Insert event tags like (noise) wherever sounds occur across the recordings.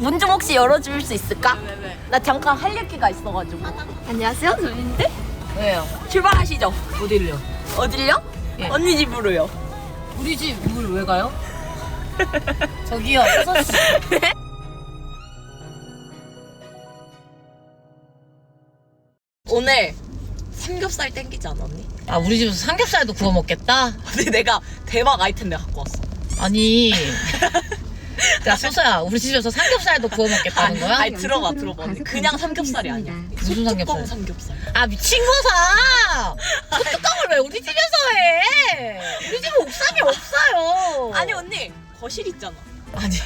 문 좀 혹시 열어줄 수 있을까? 나 잠깐 할 얘기가 있어가지고. 안녕하세요, 저인데 왜요? 출발하시죠. 어디를요? 어딜요? 예. 언니 집으로요. 우리 집 물 왜 가요? (laughs) 저기요, 서씨 (laughs) 오늘 삼겹살 땡기지 않았니? 아, 우리 집에서 삼겹살도 구워 먹겠다? 근데 내가 대박 아이템 내가 갖고 왔어. 아니. (laughs) 야, 소서야, 우리 집에서 삼겹살도 구워 먹겠다는 거야? 아니 들어봐 들어봐. 언니. 그냥 삼겹살이 아니야. 무슨 소뚜껑 삼겹살? 삼겹살. 아, 미친 거사! 소뚜껑을 왜 우리 집에서 해? 우리 집은 옥상이 없어요. 아니 언니 거실 있잖아. 아니.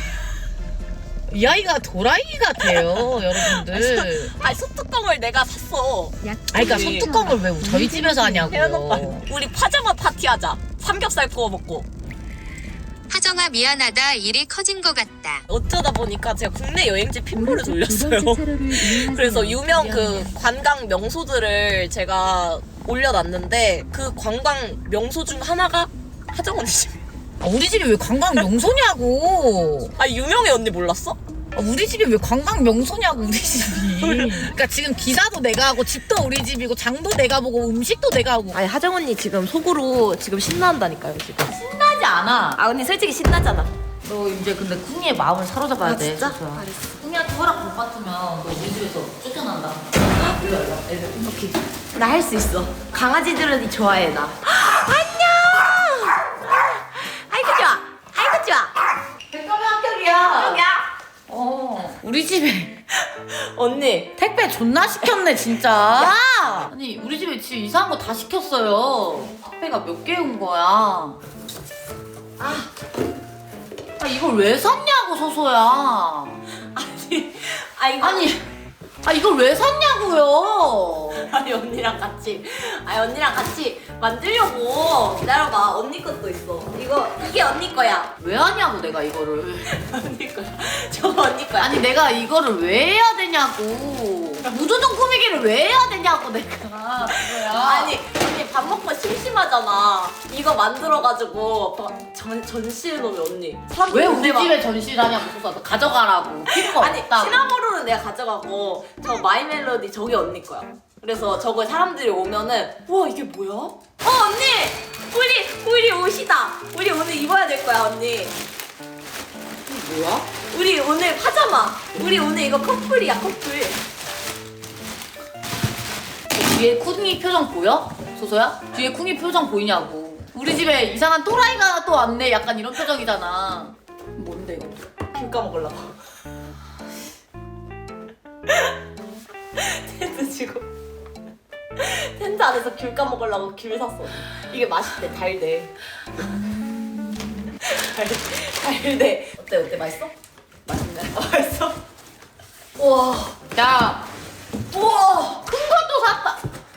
이 아이가 도라이 같아요, 여러분들. 아니 소뚜껑을 내가 샀어. 아니, 그러니까 우리 소뚜껑을 왜 저희 집에서 하냐고요. 우리 파자마 파티 하자. 삼겹살 구워 먹고. 하정아 미안하다 일이 커진 것 같다. 어쩌다 보니까 제가 국내 여행지 핀볼을 돌렸어요. (laughs) 그래서 유명 그 관광 명소들을 제가 올려놨는데 그 관광 명소 중 하나가 하정 언니 집. 아, 우리 집이 왜 관광 명소냐고. (laughs) 아 유명해 언니 몰랐어? 아, 우리 집이 왜 관광 명소냐고 우리 집이. (laughs) 그러니까 지금 기사도 내가 하고 집도 우리 집이고 장도 내가 보고 음식도 내가 하고. 아니 하정 언니 지금 속으로 지금 신나한다니까요 지금. 신나지 않아. 아 언니 솔직히 신나잖아. 너 이제 근데 쿵이의 마음을 사로잡아야 아, 돼. 진짜? 쿵이한테 허락 못 받으면 너 우리 집에서 쫓겨난다. 아, 일로. 애들. 오케이. 나 할 수 있어. 강아지들은 좋아해 나. (gasps) 안녕. 아이고 좋아. 아이고 좋아. 백감의 합격이야. 여기야. 어. 우리 집에 (laughs) 언니. 택배 존나 시켰네 진짜. 아니 우리 집에 지금 이상한 거 다 시켰어요. 택배가 몇 개 온 거야. 아. 아 이걸 왜 샀냐고 소소야. 아니. 아니 아니 아 이걸 왜 샀냐고요. 아니 언니랑 같이 아니 언니랑 같이 만들려고 기다려봐 언니 것도 있어 이거 이게 언니 거야 왜 하냐고 내가 이거를. 언니 거야 저거 언니 거야 아니 내가 이거를 왜 해야 되냐고. 무조건 꾸미기를 왜 해야 되냐고 내가. 그거야. 아니 언니 밥 먹고 심심하잖아 이거 만들어가지고 막 전, 전시해 놓으면 언니 사람들 왜 근데 우리 막- 집에 전시를 하냐고. 너 가져가라고. 필요가 아니 없다고. 시나모로는 내가 가져가고 저 마이멜로디 저게 언니 거야 그래서 저거 사람들이 오면은 우와 이게 뭐야? 어 언니 우리 우리 옷이다 우리 오늘 입어야 될 거야 언니 뭐야? 우리 오늘 파자마. 우리 오늘 이거 커플이야 커플. 뒤에 쿵이 표정 보여? 소소야? 뒤에 쿵이 표정 보이냐고. 우리 집에 이상한 또라이가 또 왔네. 약간 이런 표정이잖아. 뭔데 이거? 귤 까먹으려고. (laughs) 텐트 지고 텐트 안에서 귤 까먹으려고 귤 샀어. 이게 맛있대 달대. 달, 달대. 어때 어때 맛있어? 맛있네. 아, 맛있어? 우와. 야, 우와.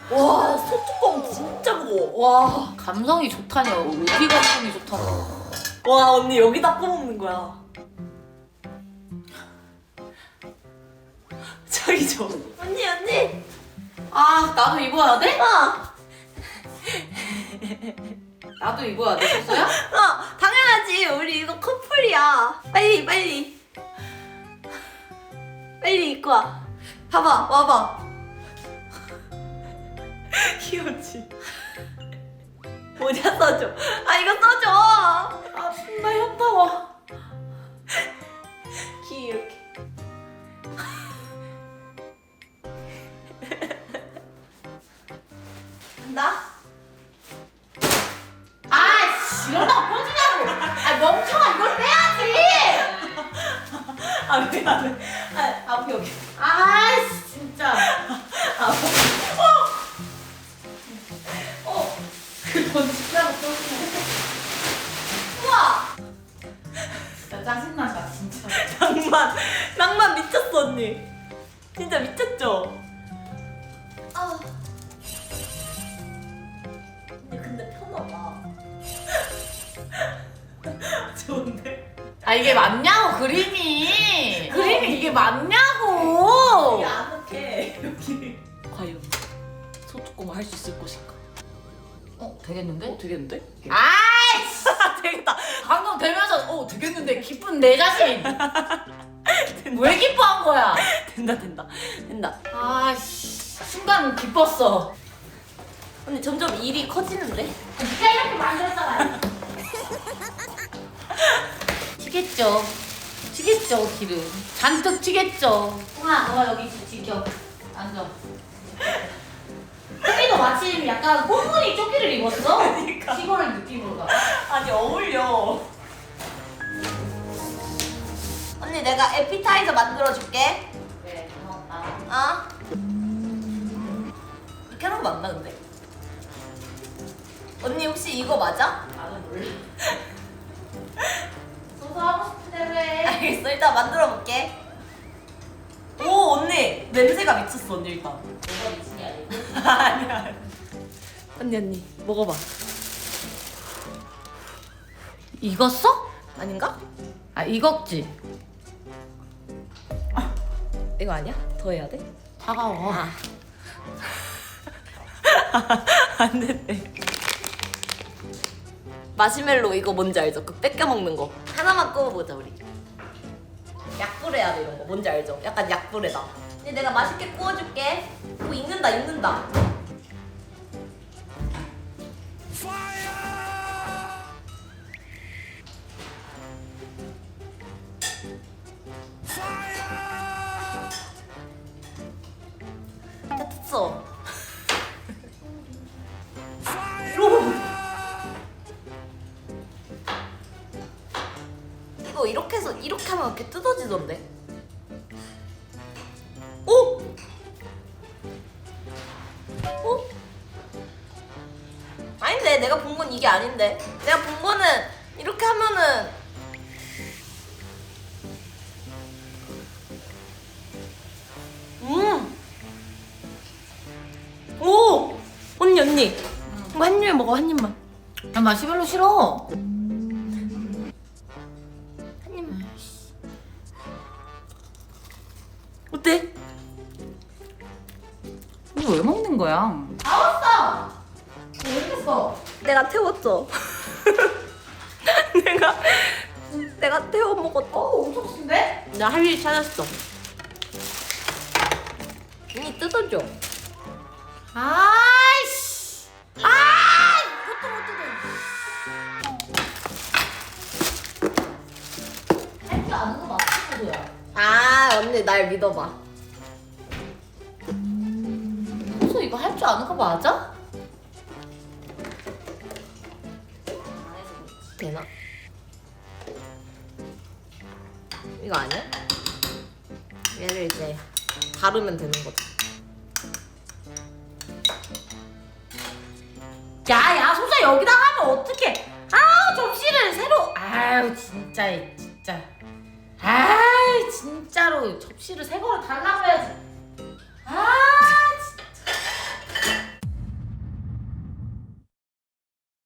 와 소뚜껑 진짜 무거워. 와. 감성이 좋다냐. 어디 감성이 좋다냐. 와 언니 여기다 꺼먹는 거야. 저기 저. 언니 언니. 아, 나도 입어야 돼? 어. 나도 입어야 돼, 소소야? 어 당연하지. 우리 이거 커플이야. 빨리 빨리. 빨리 입고 와. 봐봐 와봐. (laughs) 귀엽지. 모자 써줘. 아 이거 써줘. 아, 존나 현타와. 귀 이렇게. 간다. 아, 씨, 이러다 펴지냐고. 아, 멍청아, 이걸 빼야지. 아 미안해. 아 앞에 여기. 아, 씨, 진짜. 짜 짜증난다, 진짜. 낭만 낭만 미쳤어 언니. 진짜 미쳤죠. 아. 근데 편하다. (laughs) 좋은데? 아 이게 맞냐고 그림이 그림이 이게 맞냐고 아늑해 여기. 과연 소뚜껑을 할 수 있을 것인가? 어 되겠는데? 되겠는데? 아 방금 되면서 어 되겠는데 기쁜 내 자신 왜 기뻐한 거야? 된다 된다 된다. 아 씨 순간 기뻤어. 언니 점점 일이 커지는데? 네가 이렇게 만들었잖아. 튀겠죠. 튀겠죠 기름. 잔뜩 튀겠죠. 홍아 너가 여기 지- 지켜. 앉아. 토끼도 마침 약간 꽃무늬 조끼를 입었어. 그러니까. 시골 느낌으로다가. 아니 어울려. 언니 내가 에피타이저 만들어 줄게. 네 고맙다. 아? 이렇게 하는 거 맞나 근데? 언니 혹시 이거 맞아? 나는 몰라. (laughs) 소소 하고 싶은 대로 해. 알겠어 일단 만들어 볼게. 오 언니 냄새가 미쳤어 언니 일단. 뭐가 미친 게 아니고. (laughs) 아니야. 언니 언니 먹어봐. 익었어? 아닌가? 아 익었지. 이거 아니야? 더 해야 돼? 차가워. 아. (laughs) 안 된대. 마시멜로 이거 뭔지 알죠? 그 뺏겨 먹는 거. 하나만 구워보자 우리. 약불해야 돼 이런 거. 뭔지 알죠? 약간 약불에다. 근데 내가 맛있게 구워줄게. 오 익는다 익는다. 다 됐어. 이거 이렇게 해서 이렇게 하면 이렇게 뜯어지던데. 오! 어? 아닌데 내가 본 건 이게 아닌데. 내가 본 거는 이렇게 하면은 언니. 이거 한 입에 먹어 한 입만. 나 마시멜로 싫어. 한 입만. 어때? 이거 왜 먹는 거야? 알았어. 왜 이렇게 써? 내가 태웠죠. (laughs) 내가 내가 태워 먹었다. 어 엄청 쓴데? 나 할 일 찾았어. 언니 뜯어줘. 아 날 믿어봐. 무슨 이거 할 줄 아는 거 맞아? 되나? 이거 아니야? 얘를 이제 바르면 되는 거지. 야야 소자 여기다 하면 어떡해? 아우 접시를 새로. 아유 진짜 진짜. 진짜로 접시를 세 번을 달라고 해야지. 아!